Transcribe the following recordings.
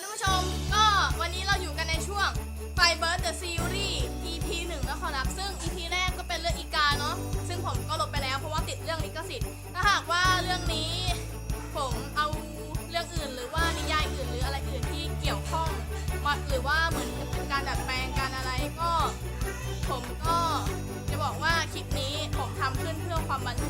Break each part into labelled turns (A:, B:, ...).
A: ท่านผู้ชมก็วันนี้เราอยู่กันในช่วง Fiber the Series EP หนึ่งนะครับ ซึ่ง EP แรกก็เป็นเรื่องอีกาเนาะซึ่งผมก็ลบไปแล้วเพราะว่าติดเรื่องลิขสิทธิ์ถ้าหากว่าเรื่องนี้ ผมเอาเรื่องอื่นหรือว่านิยายอื่นหรืออะไรอื่นที่เกี่ยวข้องมาหรือว่าเหมือนเป็นการดัดแปลงการอะไรก็ ผมก็จะบอกว่าคลิปนี้ผมทำขึ้นเพื่อความบันเทิง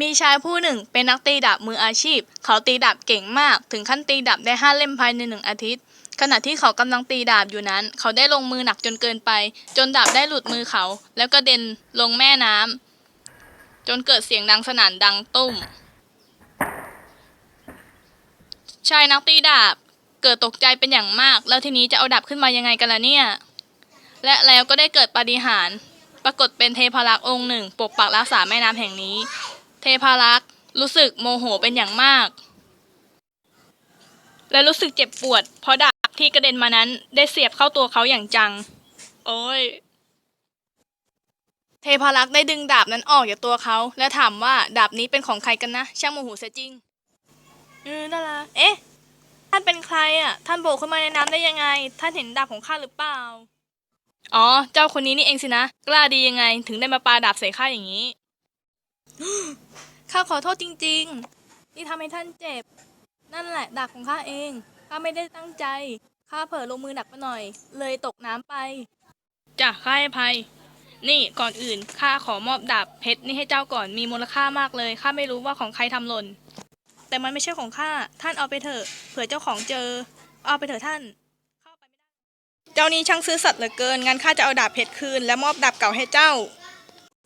A: มีชายผู้หนึ่งเป็นนักตีดาบมืออาชีพ เขาตีดาบเก่งมาก ถึงขั้นตีดาบได้ห้าเล่มภายในหนึ่งอาทิตย์ ขณะที่เขากำลังตีดาบอยู่นั้น เขาได้ลงมือหนักจนเกินไป จนดาบได้หลุดมือเขา แล้วก็เด็นลงแม่น้ำจนเกิดเสียงดังสนั่นดังตุ้ม ชายนักตีดาบเกิดตกใจเป็นอย่างมาก แล้วทีนี้จะเอาดาบขึ้นมายังไงกันล่ะเนี่ย และแล้วก็ได้เกิดปาฏิหาริย์ปรากฏเป็นเทพารักษ์องค์หนึ่ง ปกปักรักษาแม่น้ำแห่งนี้ เทพารักษ์รู้สึกโมโหเป็นอย่างมาก และรู้สึกเจ็บปวด เพราะดาบที่กระเด็นมานั้นได้เสียบเข้าตัวเขาอย่างจัง โอ้ย เทพารักษ์ได้ดึงดาบนั้นออกจากตัวเขา และถามว่าดาบนี้เป็นของใครกันนะ ช่างโมโหเสียจริงเออน่ารักเอ๊ะ ท่านเป็นใครอะ ท่านโผล่ขึ้นมาในน้ำได้ยังไง ท่านเห็นดาบของข้าหรือเปล่า อ๋อ เจ้าคนนี้นี่เองสินะ กล้าดียังไง ถึงได้มาปาดาบใส่ข้าอย่างนี้ ข้าขอโทษจริง ๆ ที่ทำให้ท่านเจ็บ นั่นแหละดาบของข้าเอง ข้าไม่ได้ตั้งใจ ข้าเผลอลงมือหนักไปหน่อย เลยตกน้ำไป จ้ะข้าให้ภัย นี่ก่อนอื่นข้าขอมอบดาบเพชรนี่ให้เจ้าก่อนมีมูลค่ามากเลยข้าไม่รู้ว่าของใครทำหล่น แต่มันไม่ใช่ของข้าท่านเอาไปเถอะเผื่อเจ้าของเจอ เอาไปเถอะท่าน เจ้านี้ช่างซื่อสัตย์เหลือเกินงั้นข้าจะเอาดาบเพชรคืนและมอบดาบเก่าให้เจ้า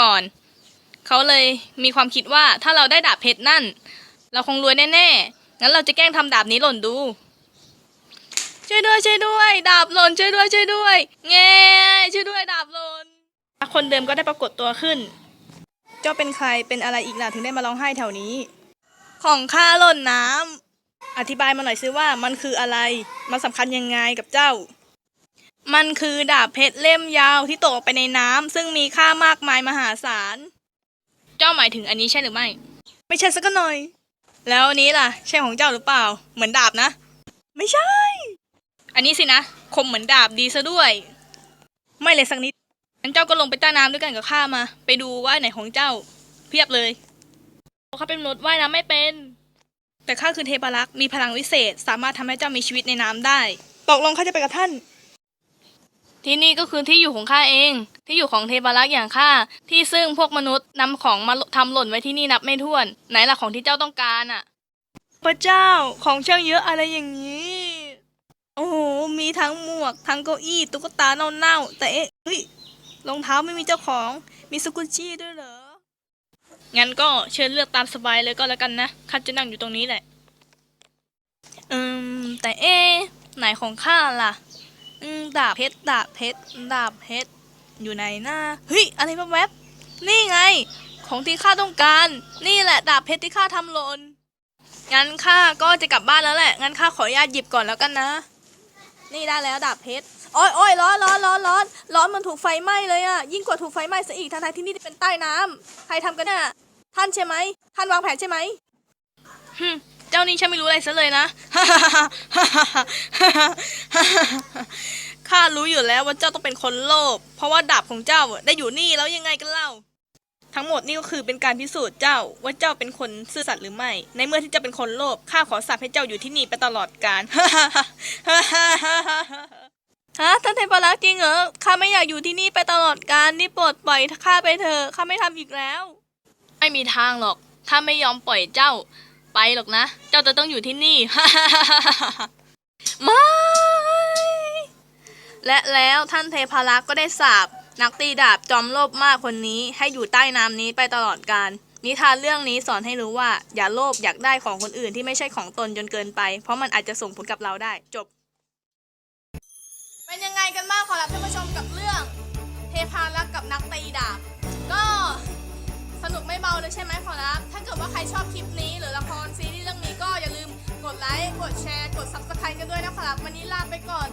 A: ก่อน เขาเลยมีความคิดว่าถ้าเราได้ดาบเพชรนั่น เราคงรวยแน่ๆ งั้นเราจะแกล้งทำดาบนี้หล่นดู ช่วยด้วยช่วยด้วย ดาบหล่นช่วยด้วยช่วยด้วยแง่ช่วยด้วยดาบหล่น คนเดิมก็ได้ปรากฏตัวขึ้น เจ้าเป็นใครเป็นอะไรอีกล่ะถึงได้มาร้องไห้แถวนี้ ของข้าหล่นน้ำอธิบายมาหน่อยซิว่ามันคืออะไร มันสำคัญยังไงกับเจ้า มันคือดาบเพชรเล่มยาวที่ตกออกไปในน้ำซึ่งมีค่ามากมายมหาศาล เจ้าหมายถึงอันนี้ใช่หรือไม่ ไม่ใช่สักหน่อย แล้วอันนี้ล่ะ ใช่ของเจ้าหรือเปล่า เหมือนดาบนะ ไม่ใช่ อันนี้สินะ คมเหมือนดาบดีซะด้วย ไม่เลยสักนิดงั้นเจ้าก็ลงไปใต้น้ำด้วยกันกับข้ามา ไปดูว่าไหนของเจ้า เพียบเลยเขาเป็นมนุษย์ว่ายน้ำไม่เป็น แต่ข้าคือเทพารักษ์มีพลังวิเศษ สามารถทำให้เจ้ามีชีวิตในน้ำได้ ตกลงข้าจะไปกับท่าน ที่นี่ก็คือที่อยู่ของข้าเอง ที่อยู่ของเทพารักษ์อย่างข้าที่ซึ่งพวกมนุษย์นำของมาทำหล่นไว้ที่นี่นับไม่ถ้วน ไหนล่ะของที่เจ้าต้องการอะ พระเจ้าของช่างเยอะอะไรอย่างนี้ โอ้โห มีทั้งหมวก ทั้งเก้าอี้ ตุ๊กตาเน่าๆแต่เอ๊ะเฮ้ยรองเท้าไม่มีเจ้าของ มีสกุชชี่ด้วยเหรอ งั้นก็เชิญเลือกตามสบายเลยก็แล้วกันนะข้าจะนั่งอยู่ตรงนี้แหละ อืม แต่เอ๊ะไหนของข้าล่ะ ดาบเพชรดาบเพชรดาบเพชรอยู่ไหนนะเฮ้ยอะไรแวบๆนี่ไง ของที่ข้าต้องการ นี่แหละดาบเพชรที่ข้าทำหล่นงั้นข้าก็จะกลับบ้านแล้วแหละงั้นข้าขออนุญาตหยิบก่อนแล้วกันนะ นี่ได้แล้วดาบเพชรโอ้ยโอ้ยร้อนร้อนร้อนร้อนร้อนมันถูกไฟไหม้เลยอะยิ่งกว่าถูกไฟไหม้ซะอีกทั้งๆที่นี่เป็นใต้น้ำใครทำกันเนี่ยท่านใช่ไหมท่านวางแผนใช่ไหมฮึม เจ้านี่ฉันไม่รู้อะไรซะเลยนะ ข้ารู้อยู่แล้วว่าเจ้าต้องเป็นคนโลภ เพราะว่าดาบของเจ้าได้อยู่นี่แล้วยังไงกันเล่า ทั้งหมดนี่ก็คือเป็นการพิสูจน์เจ้าว่าเจ้าเป็นคนซื่อสัตย์หรือไม่ ในเมื่อที่เจ้าเป็นคนโลภ ข้าขอสาปให้เจ้าอยู่ที่นี่ไปตลอดกาลฮะท่านเทพรักษ์จริงเหรอ ข้าไม่อยากอยู่ที่นี่ไปตลอดกาลนี่โปรดปล่อยข้าไปเถอะ ข้าไม่ทำอีกแล้ว ไม่มีทางหรอก ถ้าไม่ยอมปล่อยเจ้า ไปหรอกนะ เจ้าจะต้องอยู่ที่นี่ ไม่ และแล้วท่านเทพารักษ์ก็ได้สาบนักตีดาบจอมโลภมากคนนี้ให้อยู่ใต้น้ำนี้ไปตลอดกาลนิทานเรื่องนี้สอนให้รู้ว่า อย่าโลภอยากได้ของคนอื่นที่ไม่ใช่ของตนจนเกินไป เพราะมันอาจจะส่งผลกับเราได้ จบ เป็นยังไงกันบ้างขอรับท่านผู้ชมกับเรื่อง เทพารักษ์กับนักตีดาบก็ ว่าใครชอบคลิปนี้หรือละครซีรีส์เรื่องนี้ก็อย่าลืมกดไลค์ กดแชร์ กด subscribe กันด้วยนะครับ วันนี้ลาไปก่อน